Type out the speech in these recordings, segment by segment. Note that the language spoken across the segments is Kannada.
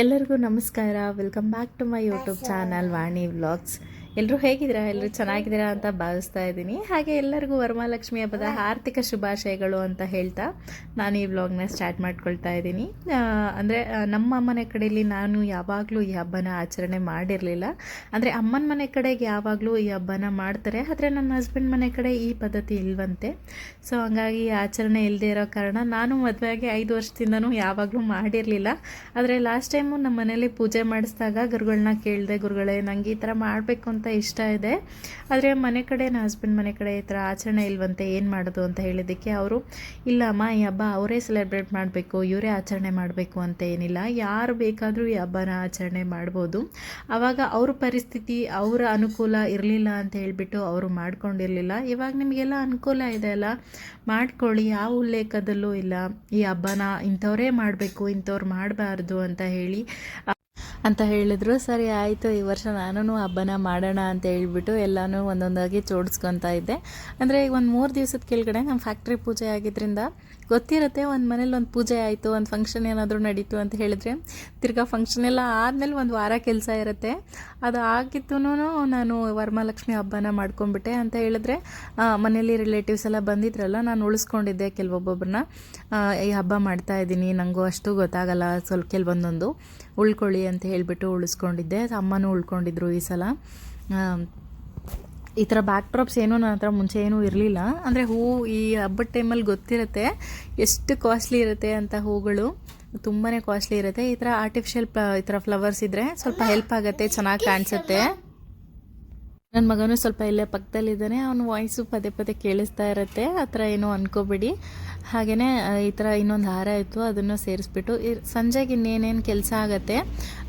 ಎಲ್ಲರಿಗೂ ನಮಸ್ಕಾರ. Welcome back to my YouTube channel Vani vlogs ಎಲ್ಲರೂ ಹೇಗಿದ್ದೀರಾ? ಎಲ್ಲರೂ ಚೆನ್ನಾಗಿದ್ದೀರಾ ಅಂತ ಭಾವಿಸ್ತಾ ಇದ್ದೀನಿ. ಹಾಗೆ ಎಲ್ಲರಿಗೂ ವರಮಹಾಲಕ್ಷ್ಮಿ ಹಬ್ಬದ ಆರ್ಥಿಕ ಶುಭಾಶಯಗಳು ಅಂತ ಹೇಳ್ತಾ ನಾನು ಈ ವ್ಲಾಗ್ನ ಸ್ಟಾರ್ಟ್ ಮಾಡ್ಕೊಳ್ತಾ ಇದ್ದೀನಿ. ಅಂದರೆ ನಮ್ಮ ಮನೆ ಕಡೆಯಲ್ಲಿ ನಾನು ಯಾವಾಗಲೂ ಈ ಹಬ್ಬನ ಆಚರಣೆ ಮಾಡಿರಲಿಲ್ಲ. ಅಂದರೆ ಅಮ್ಮನ ಮನೆ ಕಡೆಗೆ ಯಾವಾಗಲೂ ಈ ಹಬ್ಬನ ಮಾಡ್ತಾರೆ. ಆದರೆ ನನ್ನ ಹಸ್ಬೆಂಡ್ ಮನೆ ಕಡೆ ಈ ಪದ್ಧತಿ ಇಲ್ವಂತೆ. ಸೊ ಹಂಗಾಗಿ ಆಚರಣೆ ಇಲ್ಲದೆ ಇರೋ ಕಾರಣ ನಾನು ಮದುವೆಯಾಗಿ ಐದು ವರ್ಷದಿಂದನೂ ಯಾವಾಗಲೂ ಮಾಡಿರಲಿಲ್ಲ. ಆದರೆ ಲಾಸ್ಟ್ ಟೈಮು ನಮ್ಮ ಮನೇಲಿ ಪೂಜೆ ಮಾಡಿಸಿದಾಗ ಗುರುಗಳನ್ನ ಕೇಳಿದೆ ಗುರುಗಳೇ ನನಗೆ ಈ ಥರ ಮಾಡಬೇಕು ಅಂತ ಇಷ್ಟ ಇದೆ. ಆದರೆ ಮನೆ ಕಡೆ, ನನ್ನ ಹಸ್ಬೆಂಡ್ ಮನೆ ಕಡೆ ಈ ಥರ ಆಚರಣೆ ಇಲ್ವಂತೆ, ಏನು ಮಾಡೋದು ಅಂತ ಹೇಳಿದ್ದಕ್ಕೆ ಅವರು, ಇಲ್ಲ ಅಮ್ಮ, ಈ ಹಬ್ಬ ಅವರೇ ಸೆಲೆಬ್ರೇಟ್ ಮಾಡಬೇಕು, ಇವರೇ ಆಚರಣೆ ಮಾಡಬೇಕು ಅಂತ ಏನಿಲ್ಲ. ಯಾರು ಬೇಕಾದರೂ ಈ ಹಬ್ಬನ ಆಚರಣೆ ಮಾಡ್ಬೋದು. ಆವಾಗ ಅವ್ರ ಪರಿಸ್ಥಿತಿ, ಅವರ ಅನುಕೂಲ ಇರಲಿಲ್ಲ ಅಂತ ಹೇಳಿಬಿಟ್ಟು ಅವರು ಮಾಡ್ಕೊಂಡಿರಲಿಲ್ಲ. ಇವಾಗ ನಿಮಗೆಲ್ಲ ಅನುಕೂಲ ಇದೆ ಅಲ್ಲ? ಮಾಡ್ಕೊಳ್ಳಿ ಯಾವ ಉಲ್ಲೇಖದಲ್ಲೂ ಇಲ್ಲ. ಈ ಹಬ್ಬನ ಇಂಥವರೇ ಮಾಡಬೇಕು, ಇಂಥವ್ರು ಮಾಡಬಾರ್ದು ಅಂತ ಹೇಳಿ ಅಂತ ಹೇಳಿದ್ರು, ಸರಿ ಆಯಿತು, ಈ ವರ್ಷ ನಾನು ಹಬ್ಬನ ಮಾಡೋಣ ಅಂತ ಹೇಳ್ಬಿಟ್ಟು ಎಲ್ಲನೂ ಒಂದೊಂದಾಗಿ ಜೋಡಿಸ್ಕೊತಾ ಇದ್ದೆ. ಅಂದರೆ ಈಗ ಒಂದು ಮೂರು ದಿವಸದ ಕೆಳಗಡೆ ನಮ್ಮ ಫ್ಯಾಕ್ಟ್ರಿ ಪೂಜೆ ಆಗಿದ್ದರಿಂದ ಗೊತ್ತಿರುತ್ತೆ, ಒಂದು ಮನೇಲಿ ಒಂದು ಪೂಜೆ ಆಯಿತು, ಒಂದು ಫಂಕ್ಷನ್ ಏನಾದರೂ ನಡೀತು ಅಂತ ಹೇಳಿದ್ರೆ ತಿರ್ಗಾ ಫಂಕ್ಷನ್ ಎಲ್ಲ ಆದಮೇಲೆ ಒಂದು ವಾರ ಕೆಲಸ ಇರುತ್ತೆ. ಅದು ಆಗಿತ್ತು ನಾನು ವರಮಹಾಲಕ್ಷ್ಮಿ ಹಬ್ಬನ ಮಾಡ್ಕೊಂಡ್ಬಿಟ್ಟೆ ಅಂತ ಹೇಳಿದ್ರೆ ಮನೇಲಿ ರಿಲೇಟಿವ್ಸ್ ಎಲ್ಲ ಬಂದಿದ್ರಲ್ಲ, ನಾನು ಉಳಿಸ್ಕೊಂಡಿದ್ದೆ ಕೆಲವೊಬ್ಬೊಬ್ಬರನ್ನ ಈ ಹಬ್ಬ ಮಾಡ್ತಾ ಇದ್ದೀನಿ ನನಗೂ ಅಷ್ಟು ಗೊತ್ತಾಗಲ್ಲ, ಸ್ವಲ್ಪ ಕೆಲವೊಂದೊಂದು ಉಳ್ಕೊಳ್ಳಿ ಅಂತ ಹೇಳಿಬಿಟ್ಟು ಉಳಿಸ್ಕೊಂಡಿದ್ದೆ. ಅಮ್ಮನೂ ಉಳ್ಕೊಂಡಿದ್ರು ಈ ಸಲ. ಈ ಥರ ಬ್ಯಾಕ್ ಡ್ರಾಪ್ಸ್ ಏನೂ ನನ್ನ ಹತ್ರ ಮುಂಚೆ ಏನೂ ಇರಲಿಲ್ಲ. ಅಂದರೆ ಹೂವು ಈ ಹಬ್ಬದ ಟೈಮಲ್ಲಿ ಗೊತ್ತಿರುತ್ತೆ ಎಷ್ಟು ಕಾಸ್ಟ್ಲಿ ಇರುತ್ತೆ ಅಂತ ಹೂಗಳು. ತುಂಬಾ ಕಾಸ್ಟ್ಲಿ ಇರುತ್ತೆ. ಈ ಥರ ಆರ್ಟಿಫಿಷಿಯಲ್ ಈ ಥರ ಫ್ಲವರ್ಸ್ ಇದ್ದರೆ ಸ್ವಲ್ಪ ಹೆಲ್ಪ್ ಆಗುತ್ತೆ ಚೆನ್ನಾಗಿ ಕಾಣಿಸುತ್ತೆ. ನನ್ನ ಮಗನೂ ಸ್ವಲ್ಪ ಇಲ್ಲೇ ಪಕ್ಕದಲ್ಲಿದ್ದಾನೆ, ಅವನ ವಾಯ್ಸು ಪದೇ ಪದೇ ಕೇಳಿಸ್ತಾ ಇರುತ್ತೆ, ಆ ಥರ ಏನೂ ಅನ್ಕೋಬೇಡಿ. ಹಾಗೆಯೇ ಈ ಥರ ಇನ್ನೊಂದು ಹಾರ ಇತ್ತು, ಅದನ್ನು ಸೇರಿಸ್ಬಿಟ್ಟು ಸಂಜೆಗೆ ಇನ್ನೇನೇನು ಕೆಲಸ ಆಗುತ್ತೆ,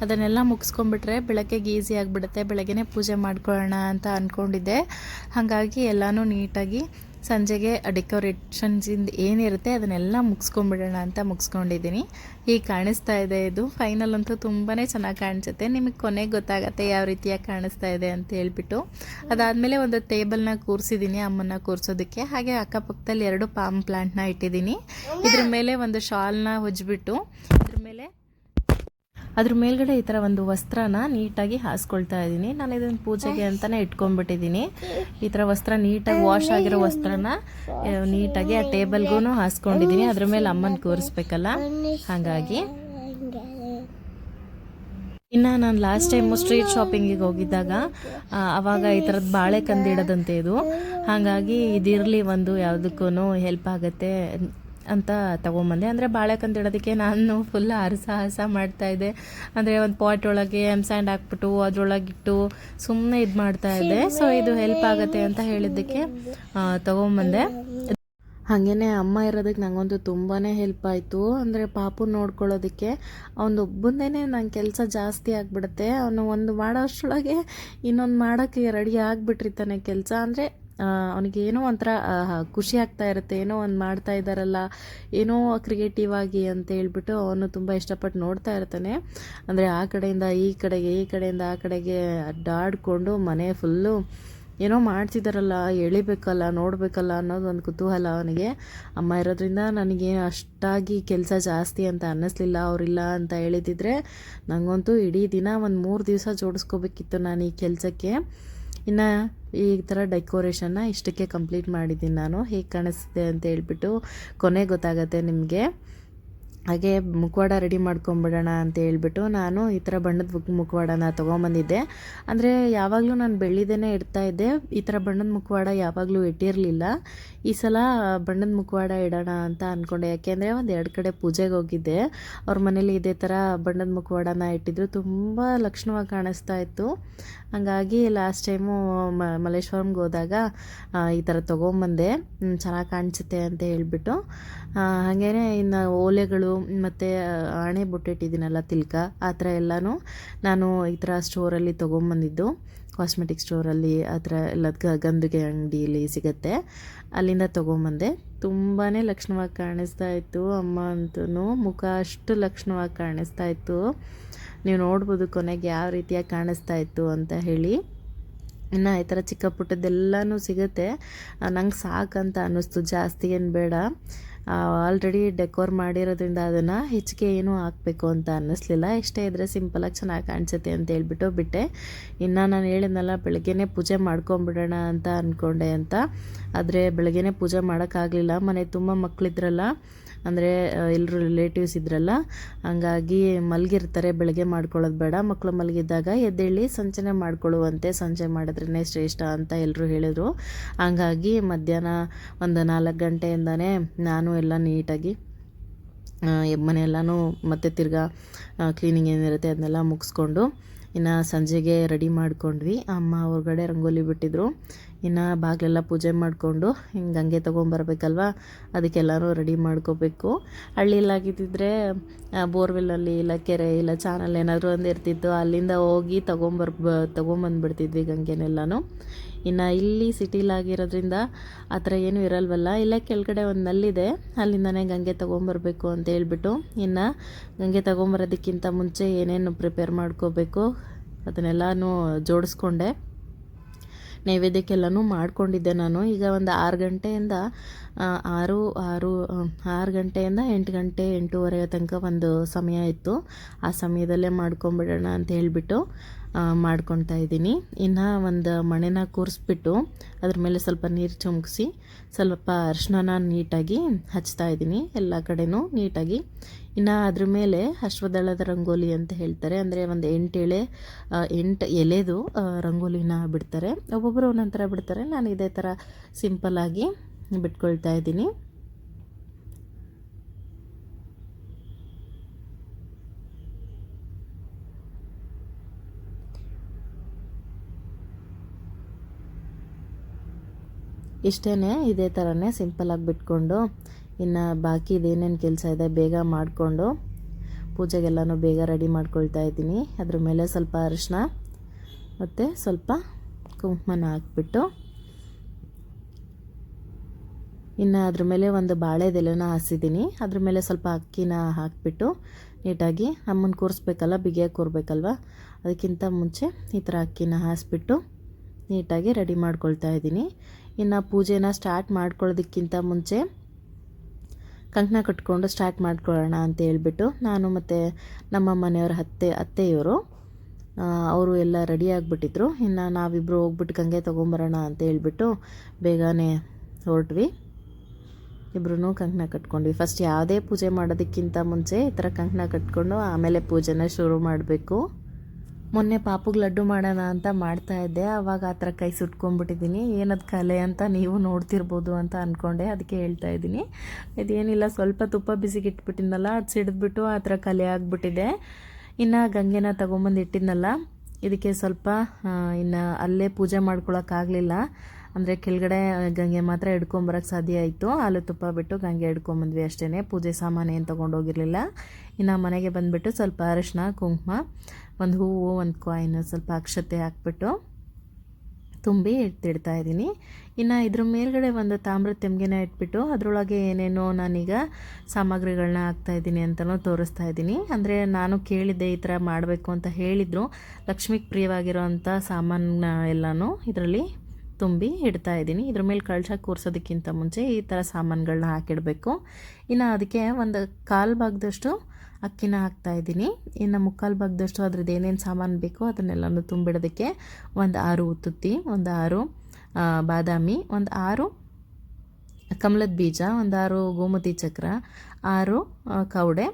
ಅದನ್ನೆಲ್ಲ ಮುಗಿಸ್ಕೊಂಡ್ಬಿಟ್ರೆ ಬೆಳಗ್ಗೆಗೆ ಈಸಿ ಆಗಿಬಿಡುತ್ತೆ, ಬೆಳಗ್ಗೆನೇ ಪೂಜೆ ಮಾಡ್ಕೊಳ್ಳೋಣ ಅಂತ ಅಂದ್ಕೊಂಡಿದ್ದೆ ಹಾಗಾಗಿ ಎಲ್ಲನೂ ನೀಟಾಗಿ ಸಂಜೆಗೆ ಡೆಕೋರೇಷನ್ಸಿಂದ ಏನಿರುತ್ತೆ ಅದನ್ನೆಲ್ಲ ಮುಗಿಸ್ಕೊಂಡ್ಬಿಡೋಣ ಅಂತ ಮುಗಿಸ್ಕೊಂಡಿದ್ದೀನಿ. ಈಗ ಕಾಣಿಸ್ತಾ ಇದೆ ಇದು. ಫೈನಲ್ ಅಂತೂ ತುಂಬಾ ಚೆನ್ನಾಗಿ ಕಾಣಿಸುತ್ತೆ. ನಿಮಗೆ ಕೊನೆಗೆ ಗೊತ್ತಾಗತ್ತೆ ಯಾವ ರೀತಿಯಾಗಿ ಕಾಣಿಸ್ತಾ ಇದೆ ಅಂತ ಹೇಳ್ಬಿಟ್ಟು. ಅದಾದಮೇಲೆ ಒಂದು ಟೇಬಲ್ನ ಕೂರಿಸಿದ್ದೀನಿ ಅಮ್ಮನ್ನ ಕೂರಿಸೋದಕ್ಕೆ. ಹಾಗೆ ಅಕ್ಕಪಕ್ಕದಲ್ಲಿ ಎರಡು ಪಾಮ್ ಪ್ಲಾಂಟ್ನ ಇಟ್ಟಿದ್ದೀನಿ. ಇದ್ರ ಮೇಲೆ ಒಂದು ಶಾಲ್ನ ಹೊಜ್ಬಿಟ್ಟು, ಇದ್ರ ಮೇಲೆ ಅದ್ರ ಮೇಲ್ಗಡೆ ಈ ಥರ ಒಂದು ವಸ್ತ್ರನ ನೀಟಾಗಿ ಹಾಸ್ಕೊಳ್ತಾ ಇದ್ದೀನಿ. ನಾನು ಇದನ್ನು ಪೂಜೆಗೆ ಅಂತಲೇ ಇಟ್ಕೊಂಡ್ಬಿಟ್ಟಿದ್ದೀನಿ. ಈ ಥರ ವಸ್ತ್ರ ನೀಟಾಗಿ ವಾಶ್ ಆಗಿರೋ ವಸ್ತ್ರನ ನೀಟಾಗಿ ಆ ಟೇಬಲ್ಗೂ ಹಾಸ್ಕೊಂಡಿದ್ದೀನಿ. ಅದ್ರ ಮೇಲೆ ಅಮ್ಮನ ಕೂರಿಸ್ಬೇಕಲ್ಲ? ಹಾಗಾಗಿ. ಇನ್ನು ನಾನು ಲಾಸ್ಟ್ ಟೈಮು ಸ್ಟ್ರೀಟ್ ಶಾಪಿಂಗಿಗೆ ಹೋಗಿದ್ದಾಗ ಅವಾಗ ಈ ಥರದ್ದು ಬಾಳೆ ಕಂದಿಡದಂತೆ ಇದು. ಹಾಗಾಗಿ ಇದಿರಲಿ ಒಂದು ಯಾವುದಕ್ಕೂ ಹೆಲ್ಪ್ ಆಗುತ್ತೆ. ಅಂತ ತೊಗೊಂಬಂದೆ. ಅಂದರೆ ಬಾಳೆಕಂದು ಇಡೋದಕ್ಕೆ ನಾನು ಫುಲ್ ಹರಸ ಹರಸ ಮಾಡ್ತಾಯಿದ್ದೆ ಅಂದರೆ ಒಂದು ಪಾಟ್ ಒಳಗೆ ಎಂ ಸ್ಯಾಂಡ್ ಹಾಕ್ಬಿಟ್ಟು ಅದರೊಳಗಿಟ್ಟು ಸುಮ್ಮನೆ ಇದು ಮಾಡ್ತಾ ಇದ್ದೆ. ಸೊ ಇದು ಹೆಲ್ಪ್ ಆಗುತ್ತೆ ಅಂತ ಹೇಳಿದ್ದಕ್ಕೆ ತೊಗೊಂಬಂದೆ. ಹಾಗೇನೆ ಅಮ್ಮ ಇರೋದಕ್ಕೆ ನನಗಂತೂ ತುಂಬಾ ಹೆಲ್ಪ್ ಆಯಿತು. ಅಂದರೆ ಪಾಪು ನೋಡ್ಕೊಳ್ಳೋದಕ್ಕೆ ಅವನೊಬ್ಬಂದೇ ನಂಗೆ ಕೆಲಸ ಜಾಸ್ತಿ ಆಗಿಬಿಡುತ್ತೆ. ಅವನು ಒಂದು ಮಾಡೋ ಅಷ್ಟರೊಳಗೆ ಇನ್ನೊಂದು ಮಾಡೋಕ್ಕೆ ರೆಡಿ ಆಗಿಬಿಟ್ಟಿರ್ತಾನೆ ಕೆಲಸ. ಅಂದರೆ ಅವನಿಗೇನೋ ಒಂಥರ ಆ, ಖುಷಿ ಆಗ್ತಾ ಇರುತ್ತೆ ಏನೋ ಒಂದು ಮಾಡ್ತಾ ಇದ್ದಾರಲ್ಲ ಏನೋ ಕ್ರಿಯೇಟಿವ್ ಆಗಿ ಅಂತ ಹೇಳ್ಬಿಟ್ಟು ಅವನು ತುಂಬ ಇಷ್ಟಪಟ್ಟು ನೋಡ್ತಾ ಇರ್ತಾನೆ. ಅಂದರೆ ಆ ಕಡೆಯಿಂದ ಈ ಕಡೆಗೆ ಈ ಕಡೆಯಿಂದ ಆ ಕಡೆಗೆ ಅಡ್ಡಾಡಿಕೊಂಡು ಮನೆ ಫುಲ್ಲು ಏನೋ ಮಾಡ್ತಿದ್ದಾರಲ್ಲ ಎಳಿಬೇಕಲ್ಲ ನೋಡಬೇಕಲ್ಲ ಅನ್ನೋದು ಒಂದು ಕುತೂಹಲ ಅವನಿಗೆ. ಅಮ್ಮ ಇರೋದ್ರಿಂದ ನನಗೆ ಅಷ್ಟಾಗಿ ಕೆಲಸ ಜಾಸ್ತಿ ಅಂತ ಅನ್ನಿಸ್ಲಿಲ್ಲ ಅವರಿಲ್ಲ ಅಂತ ಹೇಳಿದಿದ್ರೆ ನನಗಂತೂ ಇಡೀ ದಿನ ಒಂದು ಮೂರು ದಿವಸ ಜೋಡಿಸ್ಕೋಬೇಕಿತ್ತು ನಾನು ಈ ಕೆಲಸಕ್ಕೆ. ಇನ್ನು ಈ ಥರ ಡೆಕೋರೇಷನ್ನ ಇಷ್ಟಕ್ಕೆ ಕಂಪ್ಲೀಟ್ ಮಾಡಿದ್ದೀನಿ ನಾನು. ಹೇಗೆ ಕಾಣಿಸ್ತಿದೆ ಅಂತ ಹೇಳ್ಬಿಟ್ಟು ಕೊನೆ ಗೊತ್ತಾಗತ್ತೆ ನಿಮಗೆ. ಹಾಗೆ ಮುಖವಾಡ ರೆಡಿ ಮಾಡ್ಕೊಂಬಿಡೋಣ ಅಂತ ಹೇಳ್ಬಿಟ್ಟು ನಾನು ಈ ಥರ ಬಣ್ಣದ ಮುಖ ಮುಖವಾಡನ ತೊಗೊಂಬಂದಿದ್ದೆ. ಅಂದರೆ ಯಾವಾಗಲೂ ನಾನು ಬೆಳ್ಳಿದೇನೆ ಇಡ್ತಾ ಇದ್ದೆ. ಈ ಥರ ಬಣ್ಣದ ಮುಖವಾಡ ಯಾವಾಗಲೂ ಇಟ್ಟಿರಲಿಲ್ಲ. ಈ ಸಲ ಬಣ್ಣದ ಮುಖವಾಡ ಇಡೋಣ ಅಂತ ಅಂದ್ಕೊಂಡೆ ಯಾಕೆಂದರೆ ಒಂದು ಎರಡು ಕಡೆ ಪೂಜೆಗೆ ಹೋಗಿದ್ದೆ. ಅವ್ರ ಮನೇಲಿ ಇದೇ ಥರ ಬಣ್ಣದ ಮುಖವಾಡನ ಇಟ್ಟಿದ್ರು. ತುಂಬ ಲಕ್ಷಣವಾಗಿ ಕಾಣಿಸ್ತಾ ಇತ್ತು. ಹಂಗಾಗಿ ಲಾಸ್ಟ್ ಟೈಮು ಮಲ್ಲೇಶ್ವರಂಗೆ ಹೋದಾಗ ಈ ಥರ ತೊಗೊಂಬಂದೆ. ಚೆನ್ನಾಗಿ ಕಾಣಿಸುತ್ತೆ ಅಂತ ಹೇಳಿಬಿಟ್ಟು. ಹಾಗೇ ಇನ್ನು ಓಲೆಗಳು ಮತ್ತು ಹಣೆ ಬೊಟ್ಟಿಟ್ಟಿದ್ದೀನಲ್ಲ ತಿಲ್ಕ, ಆ ಥರ ಎಲ್ಲನೂ ನಾನು ಈ ಥರ ಸ್ಟೋರಲ್ಲಿ ತೊಗೊಂಬಂದಿದ್ದು. ಕಾಸ್ಮೆಟಿಕ್ ಸ್ಟೋರಲ್ಲಿ ಆ ಥರ ಎಲ್ಲ ಗಂದಿಗೆ ಅಂಗಡಿಯಲ್ಲಿ ಸಿಗುತ್ತೆ. ಅಲ್ಲಿಂದ ತೊಗೊಂಬಂದೆ. ತುಂಬಾ ಲಕ್ಷಣವಾಗಿ ಕಾಣಿಸ್ತಾ ಇತ್ತು. ಅಮ್ಮ ಅಂತೂ ಮುಖ ಅಷ್ಟು ಲಕ್ಷಣವಾಗಿ ಕಾಣಿಸ್ತಾ ಇತ್ತು. ನೀವು ನೋಡ್ಬೋದು ಕೊನೆಗೆ ಯಾವ ರೀತಿಯಾಗಿ ಕಾಣಿಸ್ತಾ ಇತ್ತು ಅಂತ ಹೇಳಿ. ಇನ್ನು ಈ ಥರ ಚಿಕ್ಕ ಪುಟ್ಟದ್ದೆಲ್ಲನೂ ಸಿಗುತ್ತೆ. ನಂಗೆ ಸಾಕಂತ ಅನ್ನಿಸ್ತು. ಜಾಸ್ತಿ ಏನು ಬೇಡ. ಆಲ್ರೆಡಿ ಡೆಕೋರ್ ಮಾಡಿರೋದ್ರಿಂದ ಅದನ್ನು ಹೆಚ್ಚಿಗೆ ಏನೂ ಹಾಕಬೇಕು ಅಂತ ಅನ್ನಿಸ್ಲಿಲ್ಲ. ಇಷ್ಟೇ ಇದ್ದರೆ ಸಿಂಪಲಾಗಿ ಚೆನ್ನಾಗಿ ಕಾಣಿಸುತ್ತೆ ಅಂತ ಹೇಳ್ಬಿಟ್ಟು ಬಿಟ್ಟೆ. ಇನ್ನು ನಾನು ಹೇಳಿದ್ನಲ್ಲ, ಬೆಳಗ್ಗೆನೇ ಪೂಜೆ ಮಾಡ್ಕೊಂಬಿಡೋಣ ಅಂತ ಅಂದ್ಕೊಂಡೆ ಅಂತ. ಆದರೆ ಬೆಳಗ್ಗೆನೇ ಪೂಜೆ ಮಾಡೋಕ್ಕಾಗಲಿಲ್ಲ. ಮನೆ ತುಂಬ ಮಕ್ಕಳಿದ್ರಲ್ಲ ಅಂದರೆ ಎಲ್ಲರೂ ರಿಲೇಟಿವ್ಸ್ ಇದ್ರಲ್ಲ, ಹಂಗಾಗಿ ಮಲಗಿರ್ತಾರೆ, ಬೆಳಗ್ಗೆ ಮಾಡ್ಕೊಳ್ಳೋದು ಬೇಡ. ಮಕ್ಕಳು ಮಲಗಿದ್ದಾಗ ಎದ್ದೇಳಿ ಸಂಚನೆ ಮಾಡ್ಕೊಳ್ಳುವಂತೆ ಸಂಜೆ ಮಾಡಿದ್ರೇ ಶ್ರೇಷ್ಠ ಅಂತ ಎಲ್ಲರೂ ಹೇಳಿದರು. ಹಂಗಾಗಿ ಮಧ್ಯಾಹ್ನ ಒಂದು ನಾಲ್ಕು ಗಂಟೆಯಿಂದನೇ ನಾನು ಎಲ್ಲ ನೀಟಾಗಿ ಮನೆಯೆಲ್ಲನೂ ಮತ್ತೆ ತಿರ್ಗಾ ಕ್ಲೀನಿಂಗ್ ಏನಿರುತ್ತೆ ಅದನ್ನೆಲ್ಲ ಮುಗಿಸ್ಕೊಂಡು ಇನ್ನು ಸಂಜೆಗೆ ರೆಡಿ ಮಾಡ್ಕೊಂಡ್ವಿ. ಅಮ್ಮ ಹೊರಗಡೆ ರಂಗೋಲಿ ಬಿಟ್ಟಿದ್ರು. ಇನ್ನು ಬಾಗಿಲೆಲ್ಲ ಪೂಜೆ ಮಾಡಿಕೊಂಡು ಹಿಂಗೆ ಹಂಗೆ ತೊಗೊಂಬರ್ಬೇಕಲ್ವ? ಅದಕ್ಕೆಲ್ಲರೂ ರೆಡಿ ಮಾಡ್ಕೋಬೇಕು. ಹಳ್ಳಿಲಾಗಿದ್ದಿದ್ರೆ ಬೋರ್ವೆಲಲ್ಲಿ ಇಲ್ಲ ಕೆರೆ ಇಲ್ಲ ಚಾನಲ್ ಏನಾದರೂ ಒಂದು ಇರ್ತಿತ್ತು. ಅಲ್ಲಿಂದ ಹೋಗಿ ತೊಗೊಂಬರ್, ಬ, ತೊಗೊಂಬಂದ್ಬಿಡ್ತಿದ್ವಿ ಗಂಗೆನೆಲ್ಲನೂ. ಇನ್ನು ಇಲ್ಲಿ ಸಿಟಿಲಾಗಿರೋದ್ರಿಂದ ಆ ಥರ ಏನೂ ಇರಲ್ವಲ್ಲ. ಇಲ್ಲ ಕೆಳಗಡೆ ಒಂದು ನಲ್ಲಿದೆ. ಅಲ್ಲಿಂದನೇ ಗಂಗೆ ತೊಗೊಂಬರ್ಬೇಕು ಅಂತ ಹೇಳ್ಬಿಟ್ಟು ಇನ್ನು ಗಂಗೆ ತೊಗೊಂಬರೋದಕ್ಕಿಂತ ಮುಂಚೆ ಏನೇನು ಪ್ರಿಪೇರ್ ಮಾಡ್ಕೋಬೇಕು, ಅದನ್ನೆಲ್ಲನೂ ಜೋಡಿಸ್ಕೊಂಡೆ. ನೈವೇದ್ಯಕ್ಕೆಲ್ಲನೂ ಮಾಡ್ಕೊಂಡಿದ್ದೆ ನಾನು. ಈಗ ಒಂದು ಆರು ಗಂಟೆಯಿಂದ ಆರು ಆರು ಆರು ಗಂಟೆಯಿಂದ ಎಂಟು ಗಂಟೆ, ಎಂಟೂವರೆ ತನಕ ಒಂದು ಸಮಯ ಇತ್ತು. ಆ ಸಮಯದಲ್ಲೇ ಮಾಡ್ಕೊಂಬಿಡೋಣ ಅಂತ ಹೇಳಿಬಿಟ್ಟು ಮಾಡ್ಕೊತಾ ಇದ್ದೀನಿ. ಇನ್ನು ಒಂದು ಮಣೆನ ಕೂರಿಸ್ಬಿಟ್ಟು ಅದ್ರ ಮೇಲೆ ಸ್ವಲ್ಪ ನೀರು ಚುಮುಕಿಸಿ, ಸ್ವಲ್ಪ ಅರ್ಶಿನ ನೀಟಾಗಿ ಹಚ್ತಾ ಇದ್ದೀನಿ ಎಲ್ಲ ಕಡೆನೂ ನೀಟಾಗಿ. ಇನ್ನು ಅದ್ರ ಮೇಲೆ ಅಶ್ವದಳದ ರಂಗೋಲಿ ಅಂತ ಹೇಳ್ತಾರೆ. ಅಂದರೆ ಒಂದು ಎಂಟು ಎಳೆ ಎಂಟು ಎಲೆದು ರಂಗೋಲಿನ ಬಿಡ್ತಾರೆ. ಒಬ್ಬೊಬ್ಬರು ಒಂದೊಂದು ಥರ ಬಿಡ್ತಾರೆ. ನಾನು ಇದೇ ಥರ ಸಿಂಪಲ್ಲಾಗಿ ಬಿಟ್ಕೊಳ್ತಾ ಇದ್ದೀನಿ. ಇಷ್ಟೇ ಇದೇ ಥರನೇ ಸಿಂಪಲಾಗಿ ಬಿಟ್ಕೊಂಡು, ಇನ್ನು ಬಾಕಿ ಇದೇನೇನು ಕೆಲಸ ಇದೆ ಬೇಗ ಮಾಡಿಕೊಂಡು, ಪೂಜೆಗೆಲ್ಲನೂ ಬೇಗ ರೆಡಿ ಮಾಡ್ಕೊಳ್ತಾ ಇದ್ದೀನಿ. ಅದ್ರ ಮೇಲೆ ಸ್ವಲ್ಪ ಅರಿಶಿನ ಮತ್ತು ಸ್ವಲ್ಪ ಕುಂಕುಮನ ಹಾಕ್ಬಿಟ್ಟು ಇನ್ನು ಅದ್ರ ಮೇಲೆ ಒಂದು ಬಾಳೆದೆಲೆನ ಹಾಸಿದ್ದೀನಿ ಅದ್ರ ಮೇಲೆ ಸ್ವಲ್ಪ ಅಕ್ಕಿನ ಹಾಕಿಬಿಟ್ಟು ನೀಟಾಗಿ ಅಮ್ಮನ ಕೂರಿಸ್ಬೇಕಲ್ಲ ಬಿಗಿಯಾಗಿ ಕೂರಬೇಕಲ್ವ? ಅದಕ್ಕಿಂತ ಮುಂಚೆ ಈ ಥರ ಅಕ್ಕಿನ ಹಾಸಿಬಿಟ್ಟು ನೀಟಾಗಿ ರೆಡಿ ಮಾಡ್ಕೊಳ್ತಾ ಇದ್ದೀನಿ. ಇನ್ನು ಪೂಜೆನ ಸ್ಟಾರ್ಟ್ ಮಾಡ್ಕೊಳ್ಳೋದಕ್ಕಿಂತ ಮುಂಚೆ ಕಂಕಣ ಕಟ್ಕೊಂಡು ಸ್ಟಾರ್ಟ್ ಮಾಡ್ಕೊಳ್ಳೋಣ ಅಂತ ಹೇಳ್ಬಿಟ್ಟು ನಾನು ಮತ್ತು ನಮ್ಮ ಮನೆಯವ್ರ ಅತ್ತೆ, ಅತ್ತೆಯವರು ಅವರು ಎಲ್ಲ ರೆಡಿ ಆಗಿಬಿಟ್ಟಿದ್ರು. ಇನ್ನು ನಾವಿಬ್ಬರು ಹೋಗ್ಬಿಟ್ಟು ಗಂಗೆ ತೊಗೊಂಬರೋಣ ಅಂತ ಹೇಳ್ಬಿಟ್ಟು ಬೇಗನೆ ಹೊರಟ್ವಿ. ಇಬ್ಬರೂ ಕಂಕಣ ಕಟ್ಕೊಂಡ್ವಿ. ಫಸ್ಟ್ ಯಾವುದೇ ಪೂಜೆ ಮಾಡೋದಕ್ಕಿಂತ ಮುಂಚೆ ಈ ಥರ ಕಂಕಣ ಕಟ್ಕೊಂಡು ಆಮೇಲೆ ಪೂಜೆನ ಶುರು ಮಾಡಬೇಕು. ಮೊನ್ನೆ ಪಾಪುಗೆ ಲಡ್ಡು ಮಾಡೋಣ ಅಂತ ಮಾಡ್ತಾ ಇದ್ದೆ. ಆವಾಗ ಆ ಥರ ಕೈ ಸುಟ್ಕೊಂಡ್ಬಿಟ್ಟಿದ್ದೀನಿ. ಏನದು ಕಲೆ ಅಂತ ನೀವು ನೋಡ್ತಿರ್ಬೋದು ಅಂತ ಅಂದ್ಕೊಂಡೆ ಅದಕ್ಕೆ ಹೇಳ್ತಾ ಇದ್ದೀನಿ. ಇದೇನಿಲ್ಲ, ಸ್ವಲ್ಪ ತುಪ್ಪ ಬಿಸಿಗೆ ಇಟ್ಬಿಟ್ಟಿದ್ನಲ್ಲ ಅದು ಸಿಡಿದ್ಬಿಟ್ಟು ಆ ಥರ ಕಲೆ ಆಗಿಬಿಟ್ಟಿದೆ. ಇನ್ನು ಗಂಗೆನ ತೊಗೊಂಬಂದು ಇಟ್ಟಿದ್ನಲ್ಲ, ಇದಕ್ಕೆ ಸ್ವಲ್ಪ ಇನ್ನು ಅಲ್ಲೇ ಪೂಜೆ ಮಾಡ್ಕೊಳಕ್ಕಾಗಲಿಲ್ಲ. ಅಂದರೆ ಕೆಳಗಡೆ ಗಂಗೆ ಮಾತ್ರ ಹಿಡ್ಕೊಂಬರೋಕ್ಕೆ ಸಾಧ್ಯ ಆಯಿತು. ಹಾಲು ತುಪ್ಪ ಬಿಟ್ಟು ಗಂಗೆ ಹಿಡ್ಕೊಂಬಂದ್ವಿ ಅಷ್ಟೇ ಪೂಜೆ ಸಾಮಾನು ಏನು ತೊಗೊಂಡೋಗಿರಲಿಲ್ಲ ಇನ್ನು ಮನೆಗೆ ಬಂದುಬಿಟ್ಟು ಸ್ವಲ್ಪ ಅರಿಶಿನ, ಕುಂಕುಮ, ಒಂದು ಹೂವು, ಒಂದು ಕಾಯಿನ್, ಸ್ವಲ್ಪ ಅಕ್ಷತೆ ಹಾಕ್ಬಿಟ್ಟು ತುಂಬಿ ಇಡ್ತಿಡ್ತಾ ಇದ್ದೀನಿ. ಇನ್ನು ಇದ್ರ ಮೇಲ್ಗಡೆ ಒಂದು ತಾಮ್ರ ತೆಮ್ಗೆನ ಇಟ್ಬಿಟ್ಟು ಅದರೊಳಗೆ ಏನೇನೋ ನಾನೀಗ ಸಾಮಗ್ರಿಗಳನ್ನ ಹಾಕ್ತಾಯಿದ್ದೀನಿ ಅಂತಲೂ ತೋರಿಸ್ತಾ ಇದ್ದೀನಿ. ಅಂದರೆ ನಾನು ಕೇಳಿದ್ದೆ ಈ ಥರ ಮಾಡಬೇಕು ಅಂತ ಹೇಳಿದರು. ಲಕ್ಷ್ಮಿಗೆ ಪ್ರಿಯವಾಗಿರೋವಂಥ ಸಾಮಾನ ಎಲ್ಲನೂ ಇದರಲ್ಲಿ ತುಂಬಿ ಇಡ್ತಾ ಇದ್ದೀನಿ. ಇದ್ರ ಮೇಲೆ ಕಳ್ಸಕ್ಕೆ ಕೂರಿಸೋದಕ್ಕಿಂತ ಮುಂಚೆ ಈ ಥರ ಸಾಮಾನುಗಳನ್ನ ಹಾಕಿಡಬೇಕು. ಇನ್ನು ಅದಕ್ಕೆ ಒಂದು ಕಾಲು ಭಾಗದಷ್ಟು ಅಕ್ಕಿನ ಹಾಕ್ತಾ ಇದ್ದೀನಿ. ಇನ್ನು ಮುಕ್ಕಾಲು ಭಾಗದಷ್ಟು ಅದ್ರದ್ದು ಏನೇನು ಸಾಮಾನು ಬೇಕೋ ಅದನ್ನೆಲ್ಲನೂ ತುಂಬಿಡೋದಕ್ಕೆ ಒಂದು ಆರು ಉತ್ತುತ್ತಿ, ಒಂದು ಆರು ಬಾದಾಮಿ, ಒಂದು ಆರು ಕಮಲದ ಬೀಜ, ಒಂದು ಆರು ಗೋಮತಿ ಚಕ್ರ, ಆರು ಕವಡೆ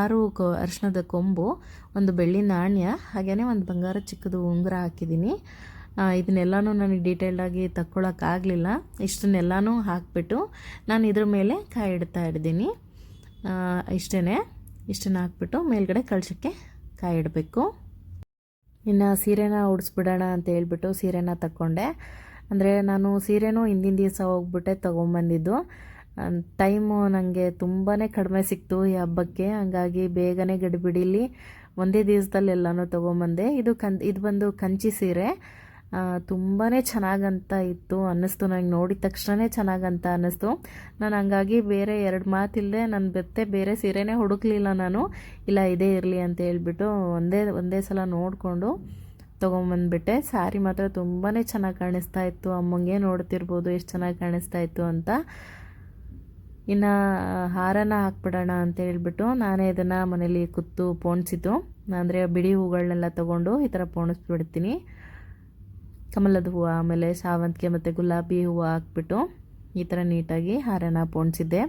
ಆರು ಕೊ ಅರಿಶಿಣದ ಕೊಂಬು, ಒಂದು ಬೆಳ್ಳಿ ನಾಣ್ಯ ಹಾಗೆಯೇ ಒಂದು ಬಂಗಾರ ಚಿಕ್ಕದು ಉಂಗುರ ಹಾಕಿದ್ದೀನಿ. ಇದನ್ನೆಲ್ಲನೂ ನನಗೆ ಡೀಟೇಲ್ಡಾಗಿ ತಕ್ಕೊಳಕ್ಕಾಗಲಿಲ್ಲ ಇಷ್ಟನ್ನೆಲ್ಲನೂ ಹಾಕಿಬಿಟ್ಟು ನಾನು ಇದ್ರ ಮೇಲೆ ಕಾಯಿ ಇಡ್ತಾ ಇದ್ದೀನಿ ಇಷ್ಟೇ ಇಷ್ಟನ್ನು ಹಾಕ್ಬಿಟ್ಟು ಮೇಲ್ಗಡೆ ಕಳ್ಸೋಕ್ಕೆ ಕಾಯಿ ಇಡಬೇಕು. ಇನ್ನು ಸೀರೆನ ಉಡಿಸ್ಬಿಡೋಣ ಅಂತ ಹೇಳ್ಬಿಟ್ಟು ಸೀರೆನ ತಕ್ಕೊಂಡೆ. ಅಂದರೆ ನಾನು ಸೀರೆನೂ ಹಿಂದಿನ ದಿವಸ ಹೋಗ್ಬಿಟ್ಟೆ ತೊಗೊಂಬಂದಿದ್ದು. ಟೈಮು ನನಗೆ ತುಂಬಾ ಕಡಿಮೆ ಸಿಕ್ತು ಈ ಹಬ್ಬಕ್ಕೆ. ಹಂಗಾಗಿ ಬೇಗನೆ ಗಡಿಬಿಡಿಲಿ. ಒಂದೇ ದಿವಸದಲ್ಲಿ ಎಲ್ಲನೂ ತೊಗೊಂಬಂದೆ. ಇದು ಕನ್ ಇದು ಬಂದು ಕಂಚಿ ಸೀರೆ. ತುಂಬಾ ಚೆನ್ನಾಗಂತ ಇತ್ತು ಅನ್ನಿಸ್ತು. ನನಗೆ ನೋಡಿದ ತಕ್ಷಣವೇ ಚೆನ್ನಾಗಂತ ಅನ್ನಿಸ್ತು. ನಾನು ಹಂಗಾಗಿ ಬೇರೆ ಎರಡು ಮಾತಿಲ್ಲದೆ ನನ್ನ ಬೆತ್ತೆ ಬೇರೆ ಸೀರೆನೇ ಹುಡುಕ್ಲಿಲ್ಲ ನಾನು. ಇಲ್ಲ, ಇದೇ ಇರಲಿ ಅಂತ ಹೇಳ್ಬಿಟ್ಟು ಒಂದೇ ಒಂದೇ ಸಲ ನೋಡಿಕೊಂಡು ತೊಗೊಂಬಂದ್ಬಿಟ್ಟೆ. ಸ್ಯಾರಿ ಮಾತ್ರ ತುಂಬಾ ಚೆನ್ನಾಗಿ ಕಾಣಿಸ್ತಾ ಇತ್ತು. ಅಮ್ಮಂಗೆ ನೋಡ್ತಿರ್ಬೋದು ಎಷ್ಟು ಚೆನ್ನಾಗಿ ಕಾಣಿಸ್ತಾ ಇತ್ತು ಅಂತ. ಇನ್ನು ಹಾರನ ಹಾಕ್ಬಿಡೋಣ ಅಂತ ಹೇಳ್ಬಿಟ್ಟು ನಾನೇ ಇದನ್ನು ಮನೇಲಿ ಕುತ್ತು ಪೋಣಿಸಿತು ಅಂದರೆ ಬಿಡಿ ಹೂಗಳನ್ನೆಲ್ಲ ತೊಗೊಂಡು ಈ ಥರ ಪೋಣಿಸ್ಬಿಡ್ತೀನಿ. ಕಮಲದ ಹೂವು, ಆಮೇಲೆ ಸಾವಂತಿಗೆ ಮತ್ತು ಗುಲಾಬಿ ಹೂವು ಹಾಕ್ಬಿಟ್ಟು ಈ ಥರ ನೀಟಾಗಿ ಹಾರನ ಪೋಣಿಸಿದ್ದೆ.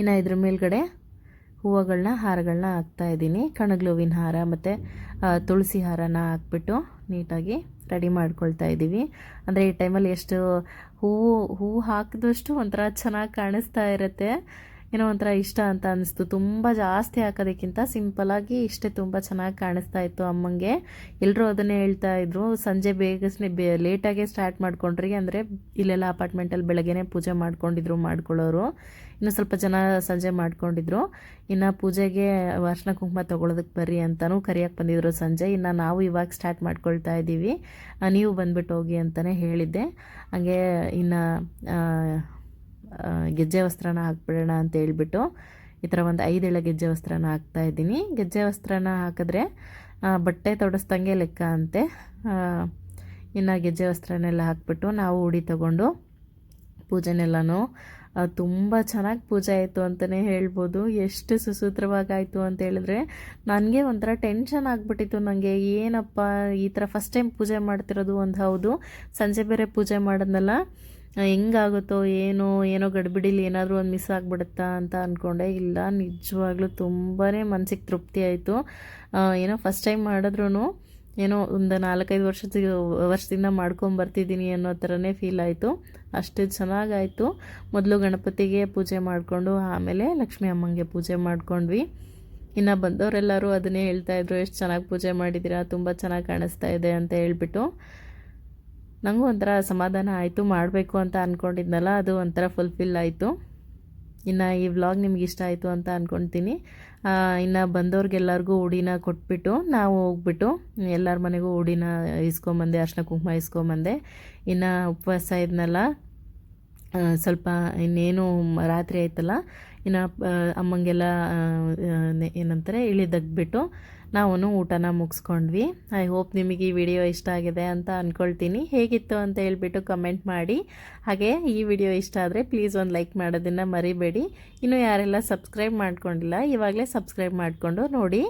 ಇನ್ನು ಇದ್ರ ಮೇಲ್ಗಡೆ ಹೂವುಗಳನ್ನ ಹಾರಗಳನ್ನ ಹಾಕ್ತಾಯಿದ್ದೀನಿ ಕಣಗ್ಲು ಹೂವಿನ ಹಾರ ಮತ್ತು ತುಳಸಿ ಹಾರನ ಹಾಕ್ಬಿಟ್ಟು ನೀಟಾಗಿ ರೆಡಿ ಮಾಡ್ಕೊಳ್ತಾ ಇದ್ದೀವಿ. ಅಂದರೆ ಈ ಟೈಮಲ್ಲಿ ಎಷ್ಟು ಹೂವು ಹೂವು ಹಾಕಿದಷ್ಟು ಒಂಥರ ಚೆನ್ನಾಗಿ ಕಾಣಿಸ್ತಾ ಇರುತ್ತೆ. ಏನೋ ಒಂಥರ ಇಷ್ಟ ಅಂತ ಅನಿಸ್ತು ತುಂಬ ಜಾಸ್ತಿ ಹಾಕೋದಕ್ಕಿಂತ ಸಿಂಪಲಾಗಿ ಇಷ್ಟೇ ತುಂಬ ಚೆನ್ನಾಗಿ ಕಾಣಿಸ್ತಾ ಇತ್ತು ಅಮ್ಮಂಗೆ. ಎಲ್ಲರೂ ಅದನ್ನೇ ಹೇಳ್ತಾ ಇದ್ರು. ಸಂಜೆ ಬೇಗನೆ ಬೇ ಲೇಟಾಗೆ ಸ್ಟಾರ್ಟ್ ಮಾಡ್ಕೊಂಡ್ರಿ ಅಂದರೆ ಇಲ್ಲೆಲ್ಲ ಅಪಾರ್ಟ್ಮೆಂಟಲ್ಲಿ ಬೆಳಗ್ಗೆನೇ ಪೂಜೆ ಮಾಡ್ಕೊಂಡಿದ್ರು, ಮಾಡ್ಕೊಳ್ಳೋರು. ಇನ್ನು ಸ್ವಲ್ಪ ಜನ ಸಂಜೆ ಮಾಡ್ಕೊಂಡಿದ್ರು. ಇನ್ನು ಪೂಜೆಗೆ ಅರ್ಶಿನ ಕುಂಕುಮ ತೊಗೊಳೋದಕ್ಕೆ ಬರ್ರಿ ಅಂತಲೂ ಕರಿಯಕ್ಕೆ ಬಂದಿದ್ರು ಸಂಜೆ. ಇನ್ನು ನಾವು ಇವಾಗ ಸ್ಟಾರ್ಟ್ ಮಾಡ್ಕೊಳ್ತಾ ಇದ್ದೀವಿ ನೀವು ಬಂದ್ಬಿಟ್ಟು ಹೋಗಿ ಅಂತಲೇ ಹೇಳಿದ್ದೆ. ಹಾಗೆ ಇನ್ನು ಗೆಜ್ಜೆ ವಸ್ತ್ರನ ಹಾಕ್ಬಿಡೋಣ ಅಂತ ಹೇಳ್ಬಿಟ್ಟು ಈ ಥರ ಒಂದು ಐದೇಳ ಗೆಜ್ಜೆ ವಸ್ತ್ರನ ಹಾಕ್ತಾ ಇದ್ದೀನಿ. ಗೆಜ್ಜೆ ವಸ್ತ್ರನ ಹಾಕಿದ್ರೆ ಬಟ್ಟೆ ತೊಡಸ್ದಂಗೆ ಲೆಕ್ಕ ಅಂತೆ. ಇನ್ನು ಗೆಜ್ಜೆ ವಸ್ತ್ರನೆಲ್ಲ ಹಾಕ್ಬಿಟ್ಟು ನಾವು ಉಡಿ ತಗೊಂಡು ಪೂಜೆನೆಲ್ಲನೂ ತುಂಬ ಚೆನ್ನಾಗಿ ಪೂಜೆ ಆಯಿತು ಅಂತಲೇ ಹೇಳ್ಬೋದು. ಎಷ್ಟು ಸುಸೂತ್ರವಾಗಾಯಿತು ಅಂತ ಹೇಳಿದ್ರೆ ನನಗೆ ಒಂಥರ ಟೆನ್ಷನ್ ಆಗಿಬಿಟ್ಟಿತ್ತು. ನನಗೆ ಏನಪ್ಪ ಈ ಥರ ಫಸ್ಟ್ ಟೈಮ್ ಪೂಜೆ ಮಾಡ್ತಿರೋದು ಒಂದು ಹೌದು, ಸಂಜೆ ಬೇರೆ ಪೂಜೆ ಮಾಡೋದ್ನಲ್ಲ. ಹೆಂಗಾಗುತ್ತೋ ಏನೋ ಏನೋ ಗಡಿಬಿಡಿಲಿ ಏನಾದರೂ ಒಂದು ಮಿಸ್ ಆಗಿಬಿಡುತ್ತಾ ಅಂತ ಅಂದ್ಕೊಂಡೆ ಇಲ್ಲ, ನಿಜವಾಗ್ಲೂ ತುಂಬಾ ಮನಸ್ಸಿಗೆ ತೃಪ್ತಿ ಆಯಿತು. ಏನೋ ಫಸ್ಟ್ ಟೈಮ್ ಮಾಡಿದ್ರೂ ಏನೋ ಒಂದು ನಾಲ್ಕೈದು ವರ್ಷದ ವರ್ಷದಿಂದ ಮಾಡ್ಕೊಂಬರ್ತಿದ್ದೀನಿ ಅನ್ನೋ ಥರನೇ ಫೀಲ್ ಆಯಿತು. ಅಷ್ಟು ಚೆನ್ನಾಗಾಯಿತು. ಮೊದಲು ಗಣಪತಿಗೆ ಪೂಜೆ ಮಾಡಿಕೊಂಡು ಆಮೇಲೆ ಲಕ್ಷ್ಮೀ ಅಮ್ಮಂಗೆ ಪೂಜೆ ಮಾಡ್ಕೊಂಡ್ವಿ. ಇನ್ನು ಬಂದವರೆಲ್ಲರೂ ಅದನ್ನೇ ಹೇಳ್ತಾಯಿದ್ರು ಎಷ್ಟು ಚೆನ್ನಾಗಿ ಪೂಜೆ ಮಾಡಿದ್ದೀರಾ ತುಂಬ ಚೆನ್ನಾಗಿ ಕಾಣಿಸ್ತಾ ಇದೆ ಅಂತ ಹೇಳ್ಬಿಟ್ಟು. ನನಗೂ ಒಂಥರ ಸಮಾಧಾನ ಆಯಿತು, ಮಾಡಬೇಕು ಅಂತ ಅಂದ್ಕೊಂಡಿದ್ನಲ್ಲ ಅದು ಒಂಥರ ಫುಲ್ಫಿಲ್ ಆಯಿತು. ಇನ್ನು ಈ ವ್ಲಾಗ್ ನಿಮ್ಗೆ ಇಷ್ಟ ಆಯಿತು ಅಂತ ಅಂದ್ಕೊಳ್ತೀನಿ ಇನ್ನು ಬಂದವ್ರಿಗೆಲ್ಲರಿಗೂ ಉಡಿನ ಕೊಟ್ಬಿಟ್ಟು, ನಾವು ಹೋಗ್ಬಿಟ್ಟು ಎಲ್ಲರ ಮನೆಗೂ ಉಡಿನ ಇಸ್ಕೊಂಬಂದೆ ಅರ್ಶಿನ ಕುಂಕುಮ ಇಸ್ಕೊಂಬಂದೆ. ಇನ್ನು ಉಪವಾಸ ಇದ್ನಲ್ಲ ಸ್ವಲ್ಪ ಇನ್ನೇನು ರಾತ್ರಿ ಆಯ್ತಲ್ಲ, ಇನ್ನು ಅಮ್ಮಂಗೆಲ್ಲ ಏನಂತಾರೆ ಇಳಿದಗ್ಬಿಟ್ಟು ನಾವು ಊಟನ ಮುಗಿಸ್ಕೊಂಡ್ವಿ. ಐ ಹೋಪ್ ನಿಮಗೆ ಈ ವಿಡಿಯೋ ಇಷ್ಟ ಆಗಿದೆ ಅಂತ ಅಂದ್ಕೊಳ್ತೀನಿ ಹೇಗಿತ್ತು ಅಂತ ಹೇಳ್ಬಿಟ್ಟು ಕಮೆಂಟ್ ಮಾಡಿ. ಹಾಗೆ ಈ ವಿಡಿಯೋ ಇಷ್ಟ ಆದರೆ ಪ್ಲೀಸ್ ಒಂದು ಲೈಕ್ ಮಾಡೋದನ್ನು ಮರಿಬೇಡಿ. ಇನ್ನು ಯಾರೆಲ್ಲ ಸಬ್ಸ್ಕ್ರೈಬ್ ಮಾಡ್ಕೊಂಡಿಲ್ಲ, ಇವಾಗಲೇ ಸಬ್ಸ್ಕ್ರೈಬ್ ಮಾಡಿಕೊಂಡು ನೋಡಿ.